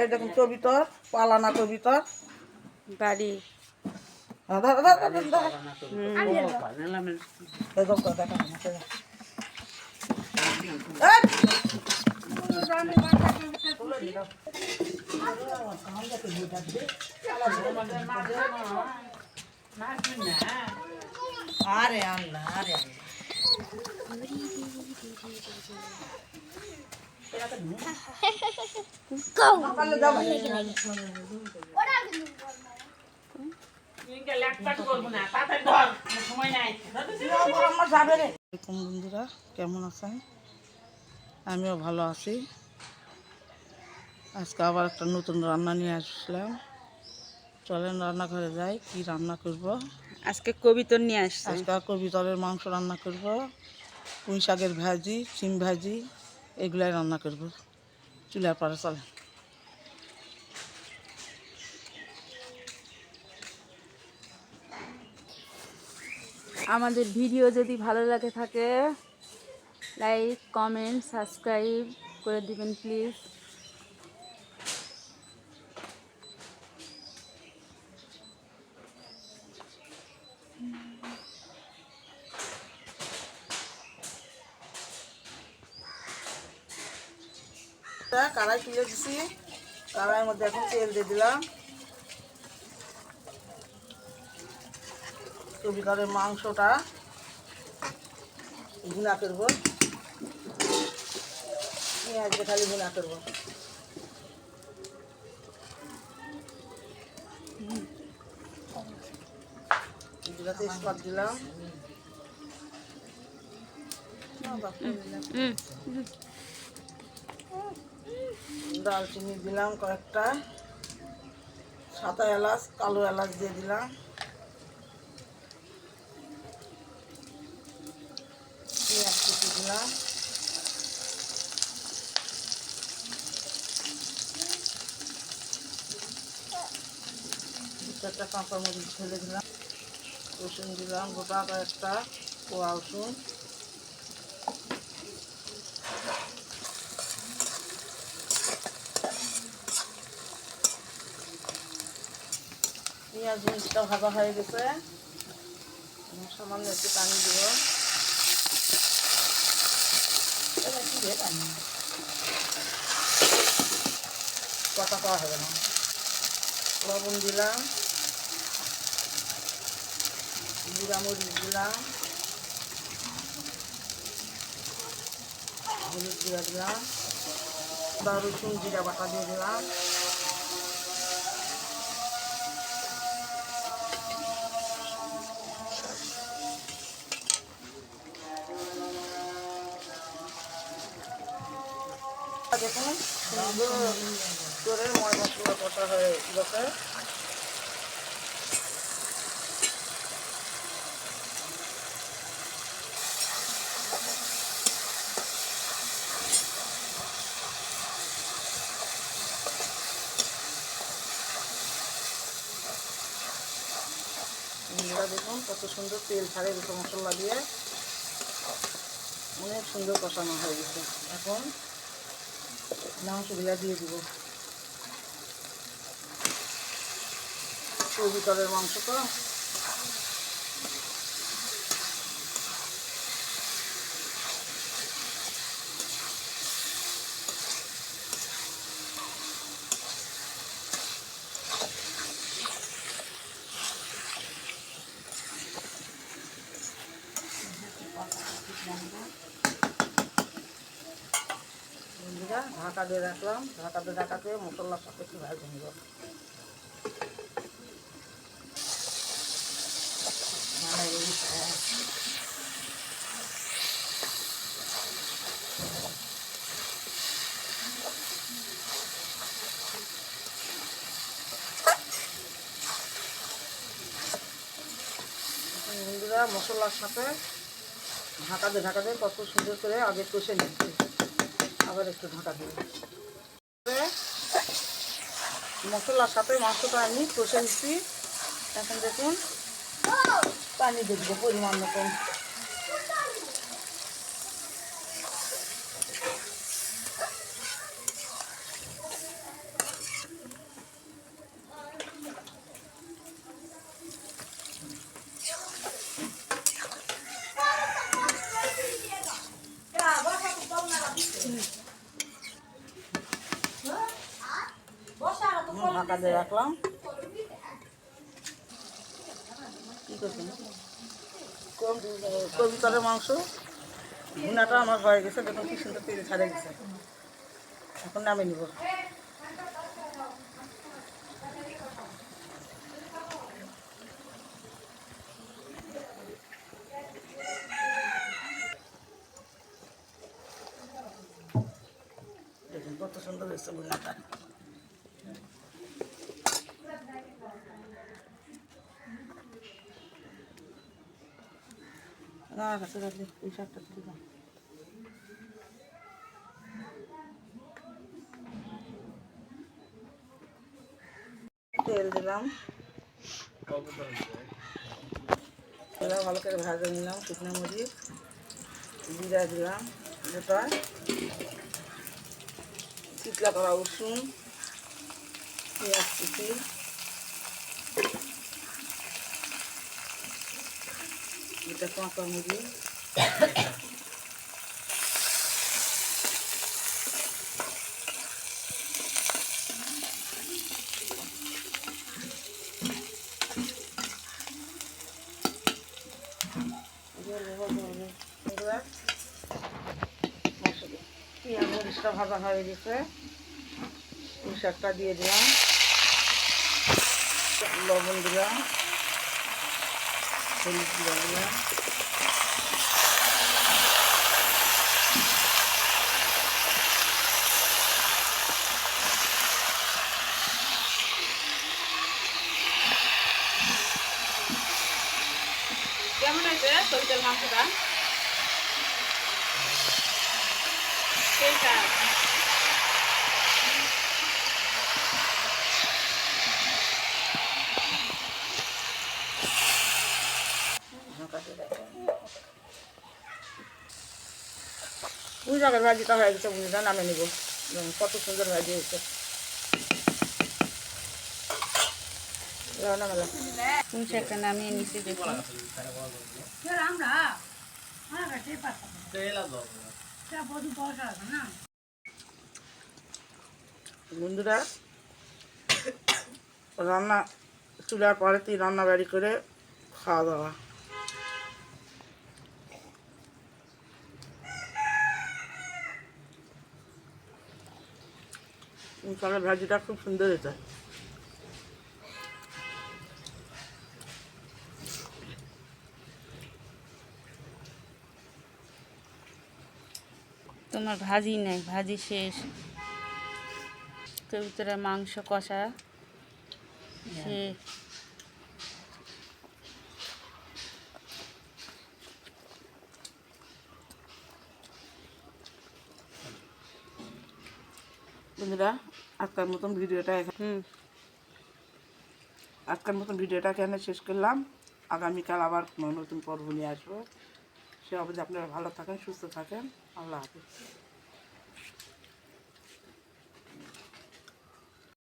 এই দেখুন কবিতর পালানা কবিতর বাড়ি! আরে আল্লাহ আরে আল্লাহ। বন্ধুরা কেমন আছেন আমিও ভালো আছি। আজকে আবার একটা নতুন রান্না নিয়ে আসলাম। চলেন রান্নাঘরে যাই কি রান্না করব? আজকে কবিতর নিয়ে আসছে। আজকে কবিতরের মাংস রান্না করব। পুঁই শাকের ভাজি সিম ভাজি এগুলাই রান্না করব। চুলার পরে চলে আমাদের ভিডিও যদি ভালো লাগে থাকে লাইক কমেন্ট সাবস্ক্রাইব করে দিবেন প্লিজ কড়াই তুলে দিছি। কড়াইয়ের মধ্যে এখন তেল দিয়ে দিলাম। কবিতরের মাংসটা ভুনা করব। পেঁয়াজ দিয়ে খালি ভুনা করব। তেজপাত দিলাম। হুম। দালচিনি দিলাম কয়েকটা। সাদা এলাচ, কালো এলাচ দিয়ে দিলাম। পেঁয়াজ দিলাম। কাঁচা মরিচ ঢেলে দিলাম। রসুন দিলাম, গোটা কয়েকটা কোয়া রসুন। পেঁয়াজ জিনিসটা ভাজা হয়ে গেছে। সামান্য একটু পানি দিব। কথা পাওয়া হবে না? লবণ দিলাম। জিরা মরিচ দিলাম। হলুদ জিরা দিলাম। আদা রসুন জিরা বাটা দিয়ে দিলাম। দেখুন মশলা কষা হয়ে গেছে কত সুন্দর তেল ছাড়ে দুটো মশলা দিয়ে। অনেক সুন্দর কষানো হয়ে গেছে। এখন মাংসগুলা দিয়ে দিব কবিতরের মাংস তো বন্ধুরা ঢাকা দিয়ে রাখলাম। ঢাকা দিয়ে ঢাকাতে মশলার সাথে একটু ভাজে নিব। মশলার সাথে ঢাকা দিয়ে ঢাকা দিয়ে কত সুন্দর করে আগে কষে নিচ্ছি। আবার একটু ঢাকা দিই। মশলার সাথে মাংসটা আমি কষে নিচ্ছি। এখন দেখুন, পানি দেখব পরিমাণ মতন। ঢাকা দিয়ে রাখলাম। কী কবিতরের মাংস ভুনাটা আমার হয়ে গেছে দেখুন কি সুন্দর তেল ছাড়ে গেছে। এখন নামিয়ে নিব। সুন্দর হয়েছে ভুনাটা না কাছে রাখলে ওই শাকটা তুলে দাও তেল দিলাম। ভালো করে ভাজে নিলাম, শুকনো মরিচ, জিরা দিলাম গোটা চিতলা করা রসুন পেঁয়াজ কুচি। এটা কাঁচা মরিচ ভাজা হয়ে গেছে। পুঁই শাকটা দিয়ে দিলাম। লবণ দিলাম। হলুদ দিলাম। কেমন হয়েছে সরিষার মাংসটা? সেইটা। পুঁই শাকের ভাজিটা হয়ে গেছে বুঝিটা নামে নিব। কত সুন্দর ভাজি হয়েছে। রান্না মেলা পুঁই শাকটা নামিয়ে নিচে দেখুন বন্ধুরা রান্না চুলার পরেতেই রান্না বাড়ি করে খাওয়া দাওয়া। শাকের ভাজিটা খুব সুন্দর হয়েছে। তোমার ভাজি নাই ভাজি শেষ। কবিতরা মাংস কষা সে বন্ধুরা আজকের মতন ভিডিওটা এখানে হুম। আজকের মতন ভিডিওটা এখানে শেষ করলাম। আগামীকাল আবার নতুন পর্ব নিয়ে আসব। সে অবধি আপনারা ভালো থাকেন সুস্থ থাকেন। আল্লাহ হাফিজ।